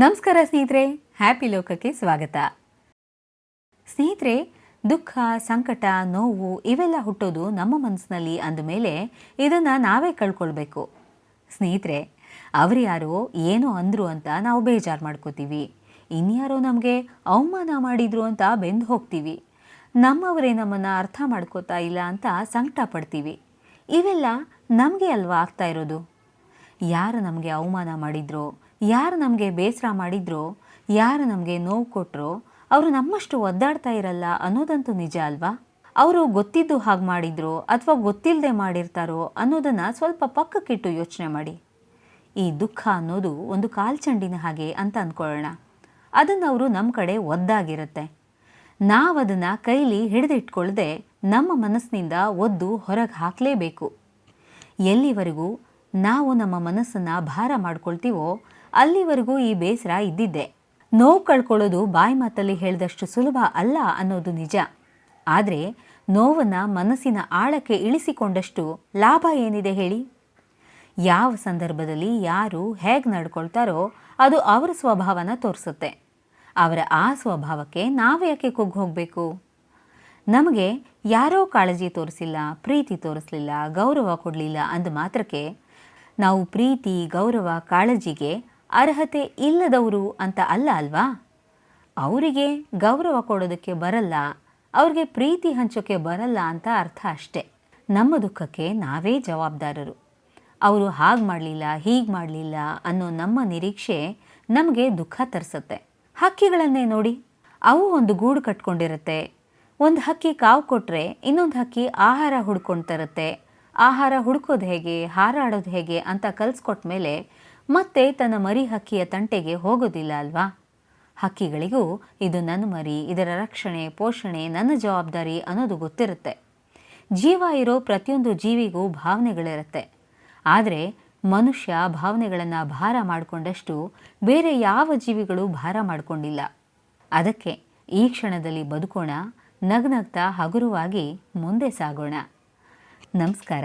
ನಮಸ್ಕಾರ ಸ್ನೇಹಿತರೆ ಹ್ಯಾಪಿ ಲೋಕಕ್ಕೆ ಸ್ವಾಗತ. ಸ್ನೇಹಿತರೆ, ದುಃಖ, ಸಂಕಟ, ನೋವು ಇವೆಲ್ಲ ಹುಟ್ಟೋದು ನಮ್ಮ ಮನಸ್ಸಿನಲ್ಲಿ ಅಂದಮೇಲೆ ಇದನ್ನು ನಾವೇ ಕಳ್ಕೊಳ್ಬೇಕು. ಸ್ನೇಹಿತರೆ, ಅವ್ರು ಯಾರೋ ಏನೋ ಅಂದರು ಅಂತ ನಾವು ಬೇಜಾರು ಮಾಡ್ಕೋತೀವಿ. ಇನ್ಯಾರೋ ನಮಗೆ ಅವಮಾನ ಮಾಡಿದ್ರು ಅಂತ ಬೆಂದು ಹೋಗ್ತೀವಿ. ನಮ್ಮವರೇ ನಮ್ಮನ್ನು ಅರ್ಥ ಮಾಡ್ಕೋತಾ ಇಲ್ಲ ಅಂತ ಸಂಕಟ ಪಡ್ತೀವಿ. ಇವೆಲ್ಲ ನಮಗೆ ಅಲ್ವಾ ಆಗ್ತಾ ಇರೋದು? ಯಾರು ನಮಗೆ ಅವಮಾನ ಮಾಡಿದ್ರೋ ಯಾರು ನಮಗೆ ಬೇಸರ ಮಾಡಿದ್ರೋ, ಯಾರು ನಮಗೆ ನೋವು ಕೊಟ್ಟರೋ ಅವರು ನಮ್ಮಷ್ಟು ಒದ್ದಾಡ್ತಾ ಇರಲ್ಲ ಅನ್ನೋದಂತೂ ನಿಜ ಅಲ್ವಾ? ಅವರು ಗೊತ್ತಿದ್ದು ಹಾಗೆ ಮಾಡಿದ್ರೋ ಅಥವಾ ಗೊತ್ತಿಲ್ಲದೆ ಮಾಡಿರ್ತಾರೋ ಅನ್ನೋದನ್ನು ಸ್ವಲ್ಪ ಪಕ್ಕಕ್ಕಿಟ್ಟು ಯೋಚನೆ ಮಾಡಿ. ಈ ದುಃಖ ಅನ್ನೋದು ಒಂದು ಕಾಲ್ಚಂಡಿನ ಹಾಗೆ ಅಂತ ಅಂದ್ಕೊಳ್ಳೋಣ ಅದನ್ನು ಅವರು ನಮ್ಮ ಕಡೆ ಒದ್ದಾಗಿರುತ್ತೆ. ನಾವು ಅದನ್ನು ಕೈಲಿ ಹಿಡಿದಿಟ್ಕೊಳ್ಳದೆ ನಮ್ಮ ಮನಸ್ಸಿನಿಂದ ಒದ್ದು ಹೊರಗೆ ಹಾಕಲೇಬೇಕು. ಎಲ್ಲಿವರೆಗೂ ನಾವು ನಮ್ಮ ಮನಸ್ಸನ್ನು ಭಾರ ಮಾಡ್ಕೊಳ್ತೀವೋ ಅಲ್ಲಿವರೆಗೂ ಈ ಬೇಸರ ಇದ್ದಿದ್ದೆ. ನೋವು ಕಳ್ಕೊಳ್ಳೋದು ಬಾಯಿ ಮಾತಲ್ಲಿ ಹೇಳಿದಷ್ಟು ಸುಲಭ ಅಲ್ಲ ಅನ್ನೋದು ನಿಜ. ಆದರೆ ನೋವನ್ನು ಮನಸ್ಸಿನ ಆಳಕ್ಕೆ ಇಳಿಸಿಕೊಂಡಷ್ಟು ಲಾಭ ಏನಿದೆ ಹೇಳಿ? ಯಾವ ಸಂದರ್ಭದಲ್ಲಿ ಯಾರು ಹೇಗೆ ನಡ್ಕೊಳ್ತಾರೋ ಅದು ಅವರ ಸ್ವಭಾವನ ತೋರಿಸುತ್ತೆ. ಅವರ ಆ ಸ್ವಭಾವಕ್ಕೆ ನಾವು ಯಾಕೆ ಕುಗ್ಗಿ ಹೋಗಬೇಕು? ನಮಗೆ ಯಾರೋ ಕಾಳಜಿ ತೋರಿಸಿಲ್ಲ, ಪ್ರೀತಿ ತೋರಿಸಲಿಲ್ಲ, ಗೌರವ ಕೊಡಲಿಲ್ಲ ಅಂದ ಮಾತ್ರಕ್ಕೆ ನಾವು ಪ್ರೀತಿ, ಗೌರವ, ಕಾಳಜಿಗೆ ಅರ್ಹತೆ ಇಲ್ಲದವರು ಅಂತ ಅಲ್ಲ ಅಲ್ವಾ? ಅವರಿಗೆ ಗೌರವ ಕೊಡೋದಕ್ಕೆ ಬರಲ್ಲ, ಅವ್ರಿಗೆ ಪ್ರೀತಿ ಹಂಚೋಕ್ಕೆ ಬರಲ್ಲ ಅಂತ ಅರ್ಥ ಅಷ್ಟೆ. ನಮ್ಮ ದುಃಖಕ್ಕೆ ನಾವೇ ಜವಾಬ್ದಾರರು. ಅವರು ಹಾಗೆ ಮಾಡಲಿಲ್ಲ, ಹೀಗೆ ಮಾಡಲಿಲ್ಲ ಅನ್ನೋ ನಮ್ಮ ನಿರೀಕ್ಷೆ ನಮಗೆ ದುಃಖ ತರಿಸುತ್ತೆ. ಹಕ್ಕಿಗಳನ್ನೇ ನೋಡಿ, ಅವು ಒಂದು ಗೂಡು ಕಟ್ಕೊಂಡಿರುತ್ತೆ. ಒಂದು ಹಕ್ಕಿ ಕಾವು ಕೊಟ್ಟರೆ ಇನ್ನೊಂದು ಹಕ್ಕಿ ಆಹಾರ ಹುಡ್ಕೊಂಡು ತರುತ್ತೆ. ಆಹಾರ ಹುಡ್ಕೋದು ಹೇಗೆ, ಹಾರಾಡೋದು ಹೇಗೆ ಅಂತ ಕಲಿಸ್ಕೊಟ್ಟ ಮೇಲೆ ಮತ್ತೆ ತನ್ನ ಮರಿ ಹಕ್ಕಿಯ ತಂಟೆಗೆ ಹೋಗೋದಿಲ್ಲ ಅಲ್ವಾ? ಹಕ್ಕಿಗಳಿಗೂ ಇದು ನನ್ನ ಮರಿ, ಇದರ ರಕ್ಷಣೆ, ಪೋಷಣೆ, ನನ್ನ ಜವಾಬ್ದಾರಿ ಅನ್ನೋದು ಗೊತ್ತಿರುತ್ತೆ. ಜೀವ ಇರೋ ಪ್ರತಿಯೊಂದು ಜೀವಿಗೂ ಭಾವನೆಗಳಿರುತ್ತೆ. ಆದರೆ ಮನುಷ್ಯ ಭಾವನೆಗಳನ್ನು ಭಾರ ಮಾಡಿಕೊಂಡಷ್ಟು ಬೇರೆ ಯಾವ ಜೀವಿಗಳು ಭಾರ ಮಾಡಿಕೊಂಡಿಲ್ಲ. ಅದಕ್ಕೆ ಈ ಕ್ಷಣದಲ್ಲಿ ಬದುಕೋಣ, ನಗ್ನಗ್ತಾ ಹಗುರವಾಗಿ ಮುಂದೆ ಸಾಗೋಣ. ನಮಸ್ಕಾರ.